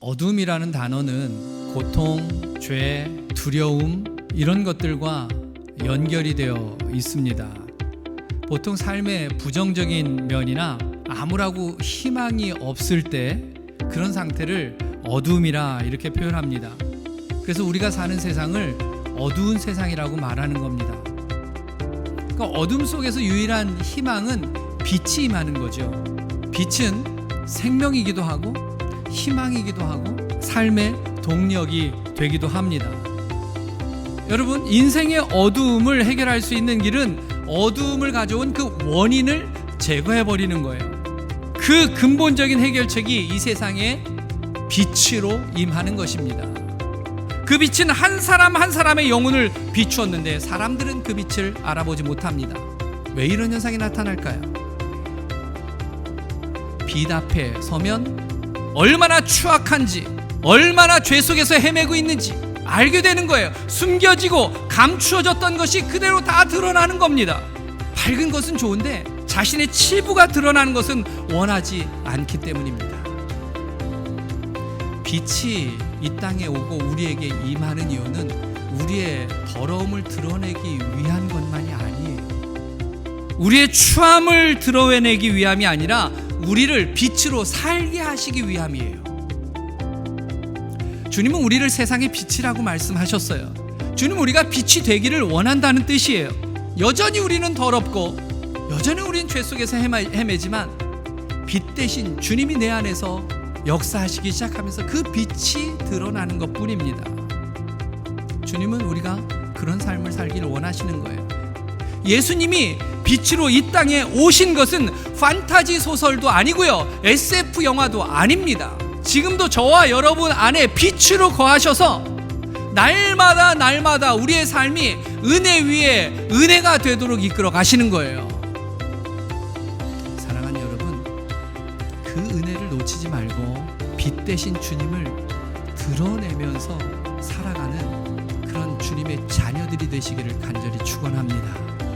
어둠이라는 단어는 고통, 죄, 두려움 이런 것들과 연결이 되어 있습니다. 보통 삶의 부정적인 면이나 아무라고 희망이 없을 때 그런 상태를 어둠이라 이렇게 표현합니다. 그래서 우리가 사는 세상을 어두운 세상이라고 말하는 겁니다. 그러니까 어둠 속에서 유일한 희망은 빛이 임하는 거죠. 빛은 생명이기도 하고 희망이기도 하고 삶의 동력이 되기도 합니다. 여러분, 인생의 어두움을 해결할 수 있는 길은 어두움을 가져온 그 원인을 제거해 버리는 거예요. 그 근본적인 해결책이 이 세상에 빛으로 임하는 것입니다. 그 빛은 한 사람 한 사람의 영혼을 비추었는데 사람들은 그 빛을 알아보지 못합니다. 왜 이런 현상이 나타날까요? 빛 앞에 서면 얼마나 추악한지, 얼마나 죄 속에서 헤매고 있는지 알게 되는 거예요. 숨겨지고 감추어졌던 것이 그대로 다 드러나는 겁니다. 밝은 것은 좋은데 자신의 치부가 드러나는 것은 원하지 않기 때문입니다. 빛이 이 땅에 오고 우리에게 임하는 이유는 우리의 더러움을 드러내기 위한 것만이 아니에요. 우리의 추함을 드러내기 위함이 아니라 우리를 빛으로 살게 하시기 위함이에요. 주님은 우리를 세상의 빛이라고 말씀하셨어요. 주님은 우리가 빛이 되기를 원한다는 뜻이에요. 여전히 우리는 더럽고 여전히 우리는 죄 속에서 헤매, 헤매지만 빛 대신 주님이 내 안에서 역사하시기 시작하면서 그 빛이 드러나는 것 뿐입니다. 주님은 우리가 그런 삶을 살기를 원하시는 거예요. 예수님이 빛으로 이 땅에 오신 것은 판타지 소설도 아니고요. SF 영화도 아닙니다. 지금도 저와 여러분 안에 빛으로 거하셔서 날마다 날마다 우리의 삶이 은혜 위에 은혜가 되도록 이끌어 가시는 거예요. 사랑하는 여러분, 그 은혜를 놓치지 말고 빛 대신 주님을 드러내면서 살아가는 그런 주님의 자녀들이 되시기를 간절히 축원합니다.